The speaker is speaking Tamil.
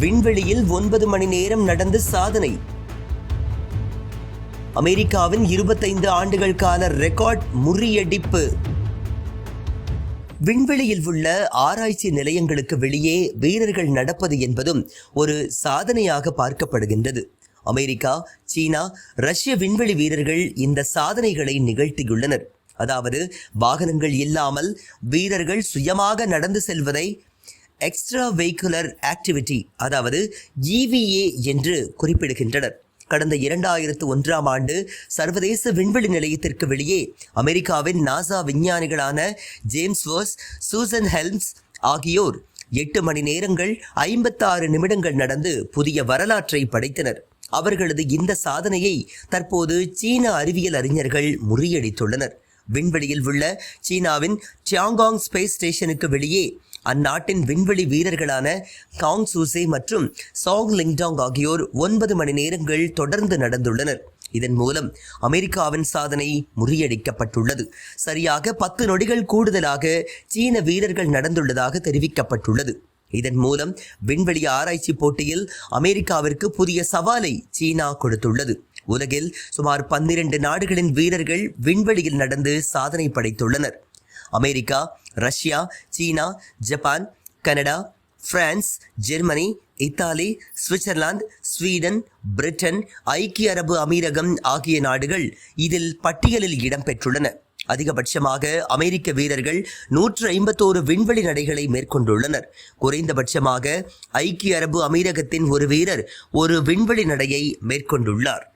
விண்வெளியில் ஒன்பது மணி நேரம் நடந்து சாதனை. அமெரிக்காவின் இருபத்தைந்து ஆண்டுகள் கால ரெக்கார்ட் முறியடிப்பு. விண்வெளியில் உள்ள ஆராய்ச்சி நிலையங்களுக்கு வெளியே வீரர்கள் நடப்பது என்பதும் ஒரு சாதனையாக பார்க்கப்படுகின்றது. அமெரிக்கா சீனா ரஷ்ய விண்வெளி வீரர்கள் இந்த சாதனைகளை நிகழ்த்தியுள்ளனர். அதாவது வாகனங்கள் இல்லாமல் வீரர்கள் சுயமாக நடந்து செல்வதை எக்ஸ்ட்ரா வெஹிகுலர் ஆக்டிவிட்டி அதாவது இவிஏ என்று குறிப்பிடுகின்றனர். கடந்த இரண்டாயிரத்து ஒன்றாம் ஆண்டு சர்வதேச விண்வெளி நிலையத்திற்கு வெளியே அமெரிக்காவின் நாசா விஞ்ஞானிகளான ஜேம்ஸ் வர்ஸ் சூசன் ஹெல்ம்ஸ் ஆகியோர் எட்டு மணி நேரங்கள் ஐம்பத்தாறு நிமிடங்கள் நடந்து புதிய வரலாற்றை படைத்தனர். அவர்களது இந்த சாதனையை தற்போது சீன அறிவியல் அறிஞர்கள் முறியடித்துள்ளனர். விண்வெளியில் உள்ள சீனாவின் டியாங்காங் ஸ்பேஸ் ஸ்டேஷனுக்கு வெளியே அந்நாட்டின் விண்வெளி வீரர்களான காங் சூசே மற்றும் சாங் லிங்டாங் ஆகியோர் ஒன்பது மணி நேரங்கள் தொடர்ந்து நடந்துள்ளனர். இதன் மூலம் அமெரிக்காவின் சாதனை முறியடிக்கப்பட்டுள்ளது. சரியாக பத்து நொடிகள் கூடுதலாக சீன வீரர்கள் நடந்துள்ளதாக தெரிவிக்கப்பட்டுள்ளது. இதன் மூலம் விண்வெளி ஆராய்ச்சி போட்டியில் அமெரிக்காவிற்கு புதிய சவாலை சீனா கொடுத்துள்ளது. உலகில் சுமார் பன்னிரண்டு நாடுகளின் வீரர்கள் விண்வெளியில் நடந்து சாதனை படைத்துள்ளனர். America Russia China Japan Canada France Germany Italy Switzerland Sweden Britain ஐக்கிய அரபு அமீரகம் ஆகிய நாடுகள் இதில் பட்டியலில் இடம்பெற்றுள்ளன. அதிகபட்சமாக அமெரிக்க வீரர்கள் நூற்று ஐம்பத்தோரு விண்வெளி நடைகளை மேற்கொண்டுள்ளனர். குறைந்தபட்சமாக ஐக்கிய அரபு அமீரகத்தின் ஒரு வீரர் ஒரு விண்வெளி நடையை மேற்கொண்டுள்ளார்.